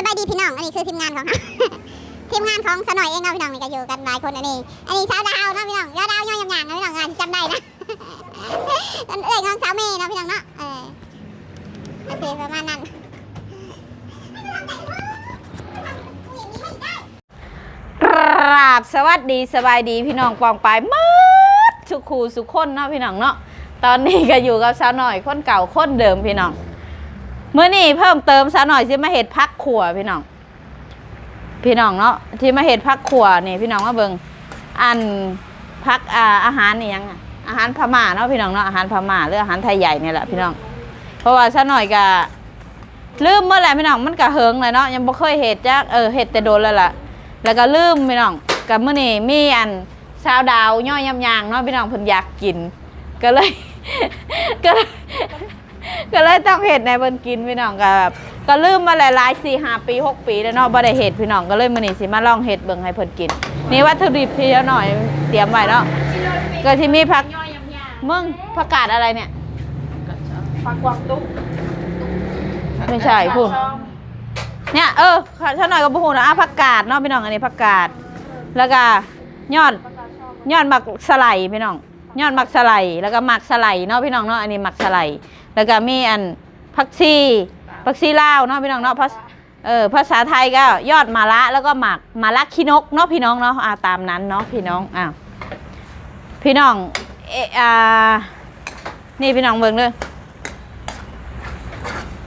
สบายดีพี่น้อง อันนี้คือทีมงานของเราทีมงานของสนอยเองเนาะพี่น้องนี่ก็อยู่กันหลายคนอันนี้ อันนี้สาวดาวเนาะพี่น้องยอดดาวย่อยยำยางเนาะพี่น้องงานจำได้นะอันเอ้ยน้องสาวเมย์เนาะพี่น้องเนาะ เออโอเคประมาณนั้นกราบสวัสดีสบายดีพี่น้องปองปายมืดสุขูสุขคนเนาะพี่น้องเนาะ ตอนนี้ก็อยู่กับสาวหน่อยคนเก่าคนเดิมพี่น้อง เมื่อนี้เพิ่มเติมสาวหน่อยที่มาเห็ดพักขัวพี่น้อง พี่น้องเนาะที่มาเห็ดพักขัวนี่พี่น้องมาเบิงอันพักอาอาหารนี่ยังอะอาหารพม่าเนาะพี่น้องเนาะอาหารพม่าหรืออาหารไทยใหญ่เนี่ยแหละพี่น้อง เพราะว่าสาวหน่อยก็ลืมเมื่อไหร่พี่น้องมันก็เฮิงเลยเนาะยังบ่เคยเห็ดจักเออเห็ดแต่โดนแล้วล่ะ แล้วก็ลืมพี่น้องกับเมื้อนี้มีอันสาวดาวย่อยยำยางเนาะพี่น้องเพิ่นอยากกิน ก็เลยก็เลย ก็เลยต้องเห็ดในเพิ่นกินพี่น้องก็แบบก็ลืมมาหลายๆสี่ห้าปีหกปีแล้วเนาะบ่ได้เห็ดพี่น้องก็เลยมื้อนี้สิมาลองเห็ดเบิ่งให้เพิ่นกิน นี่วัตถุดิบที่เจ้าหน่อยเตรียมไว้เนาะก็ที่มีผักมึงผักกาดอะไรเนี่ยผักกวางตุ้งไม่ใช่พูดเนี่ยเออถ้าหน่อยก็พูดนะอะผักกาดเนาะพี่น้องอันนี้ผักกาดแล้วก็ยอดยอดหมักสไลด์พี่น้องยอดหมักสไลด์แล้วก็หมักสไลด์เนาะพี่น้องเนาะอันนี้หมักสไลด์ แล้วก็มีอันผักชีผักชีลาวเนาะพี่น้องเนาะภาษเออภาษาไทยก็ยอดมะระแล้วก็หมักมะระขี้นกเนาะพี่น้องเนาะอ่าตามนั้นเนาะพี่น้องอ้าวพี่น้องเอออ่านี่พี่น้องเบิ่งเด้อ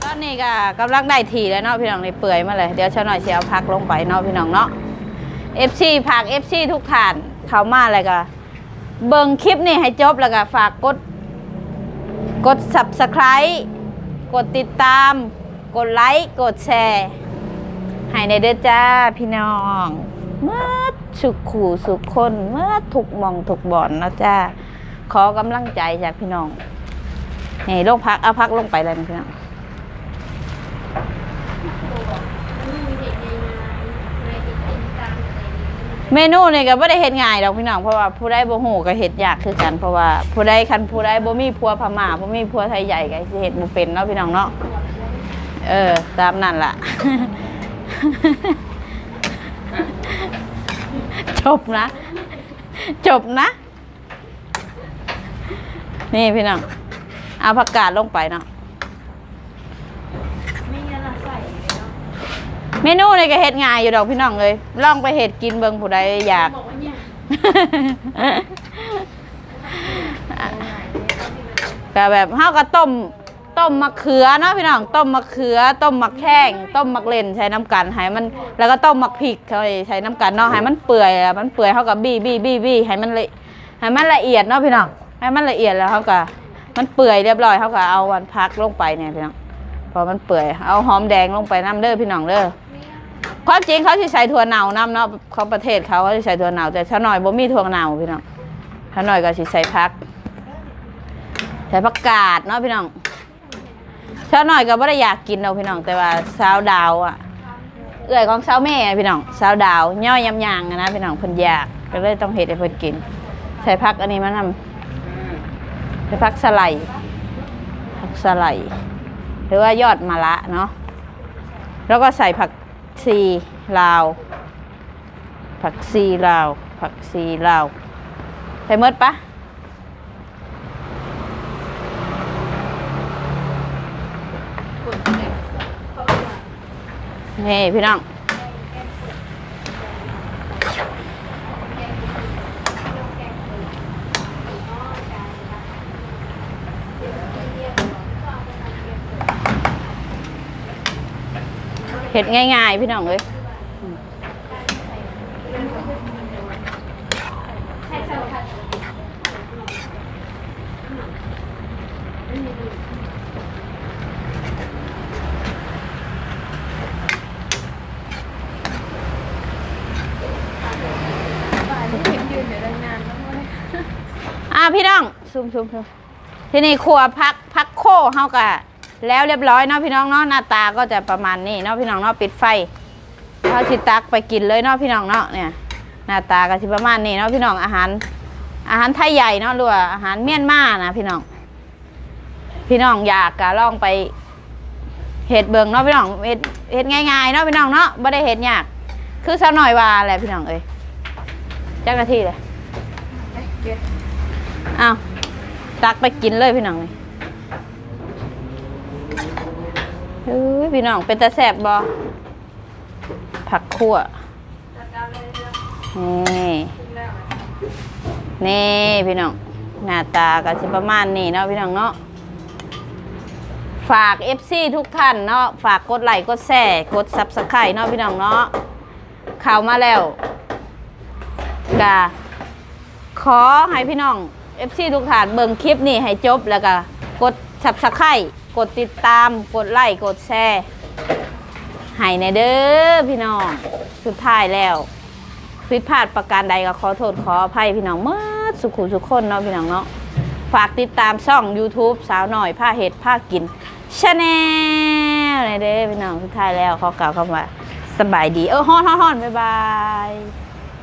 ตอนนี้ก็กำลังได้ทีแล้วเนาะพี่น้องในเปื่อยมาเลยเดี๋ยวชาหน่อยเสียพักลงไปเนาะพี่น้องเนาะ FC ผัก FC ทุกฐานเข้ามาเลยก็เบิ่งคลิปนี่ให้จบแล้วก็ฝากกด กด subscribe กดติดตาม กดไลค์กดแชร์ให้ในเด้อจ้าพี่น้องเมื่อสุขขู่สุขคนเมื่อถูกมองถูกบ่อนนะจ้าขอกำลังใจจากพี่น้องนี่ลงพักเอาพักลงไปเลยนะพี่น้อง เมนูนี่ก็บ่ได้เฮ็ดง่ายดอกพี่น้องเพราะว่าผู้ใดบ่ฮู้ก็เฮ็ดยากคือกันเพราะว่าผู้ใดคันผู้ใดบ่มีผัวพม่าบ่มีผัวไทยใหญ่ก็สิเฮ็ดบ่เป็นเนาะพี่น้องเนาะเออตามนั้นล่ะ จบนะ จบนะ นี่พี่น้องเอาผักกาดลงไปเนาะ ไม่งั้นเราใส่เลยเนาะ เมนูนี่ก็เฮ็ดง่ายอยู่ดอกพี่น้องเลยลองไปเฮ็ดกินเบิ่งผู้ใดอยาก บอกว่าเนี่ยก็แบบเฮาก็ต้มต้มมะเขือเนาะพี่น้องต้มมะเขือ ต้มมะแข้งต้มมะเล่นใช้น้ำกันให้มัน แล้วก็ต้มมะพริกเขาใช้น้ำกันเนาะให้มันเปื่อยอะมันเปื่อยเฮาก็บี้บี้บี้บี้ให้มันละให้มันละเอียดเนาะพี่น้องให้มันละเอียดแล้วเฮาก็มันเปื่อยเรียบร้อยเฮาก็เอาวันพักลงไปเนี่ยพี่น้องพอมันเปื่อยเอาหอมแดงลงไปน้ำเด้อพี่น้องเด้อ ความจริงเขาสิใส่ถั่วเน่าน้ำเนาะเขาประเทศเขาเขาสิใส่ถั่วเน่าแต่ชาหน่อยบ่มีถั่วเน่าพี่น้องชาหน่อยก็สิใส่พักใส่ผักกาดเนาะพี่น้องเช้าหน่อยก็ไม่ได้อยากกินเราพี่น้องแต่ว่าสาวดาวอะเอื่อยของสาวแม่พี่น้องสาวดาวย่อยยำยางนะพี่น้องเพิ่นอยากก็เลยต้องเฮ็ดให้เพิ่นกิน ใส่ผักอันนี้มานำใส่ผักสไลด์ผักสไลด์หรือว่ายอดมะระเนาะแล้วก็ใส่ผัก ชีลาว ผักชีลาว ผักชีลาวใส่เมดปะนี่พี่น้อง เห็ดง่าย ๆ พี่น้องเลยอ่าพี่น้องซูมซูมซูมที่นี่ครัวพักพักโคเฮากะ แล้วเรียบร้อยเนาะพี่น้องเนาะหน้าตาก็จะประมาณนี้เนาะพี่น้องเนาะปิดไฟเขาสิตักไปกินเลยเนาะพี่น้องเนาะเนี่ยหน้าตาก็สิประมาณนี้เนาะพี่น้องอาหาร อาหารไทยใหญ่เนาะหรือว่าอาหารเมียนมานะพี่น้อง พี่น้องอยากกะลองไปเห็ดเบิ่งเนาะพี่น้องเห็ดเห็ดง่ายๆเนาะพี่น้องเนาะบ่ได้เห็ดยาก คือสักหน่อยว่าแหละพี่น้องเอ้ยจักนาทีเลยอ้าวตักไปกินเลยพี่น้องนี่ เฮ้ยพี่น้องเป็นตาแสบบ่ผักคั่วดนี่นี่พี่น้องหน้าตาก็สิประมาณนี้เนาะพี่น้องเนาะฝาก FC ทุกท่านเนาะฝากกดไลค์กดแชร์กด Subscribe เนาะพี่น้องเนาะเข้ามาแล้วกะขอให้พี่น้อง FC ทุกท่านเบิ่งคลิปนี้ให้จบแล้วก็กด s u b s c r i b กดติดตาม กดไลค์ กดแชร์ให้ในเด้อพี่น้อง สุดท้ายแล้วผิดพลาดประการใดก็ขอโทษขออภัยพี่น้องเมื่อสุขุสุขคนเนาะพี่น้องเนาะ ฝากติดตามช่อง YouTube สาวหน่อยผ้าเห็ดผ้ากินชาแนลในเด้อพี่น้อง สุดท้ายแล้วขอกล่าวคำว่าสบายดี เออฮอนฮอนฮอนบ๊ายบาย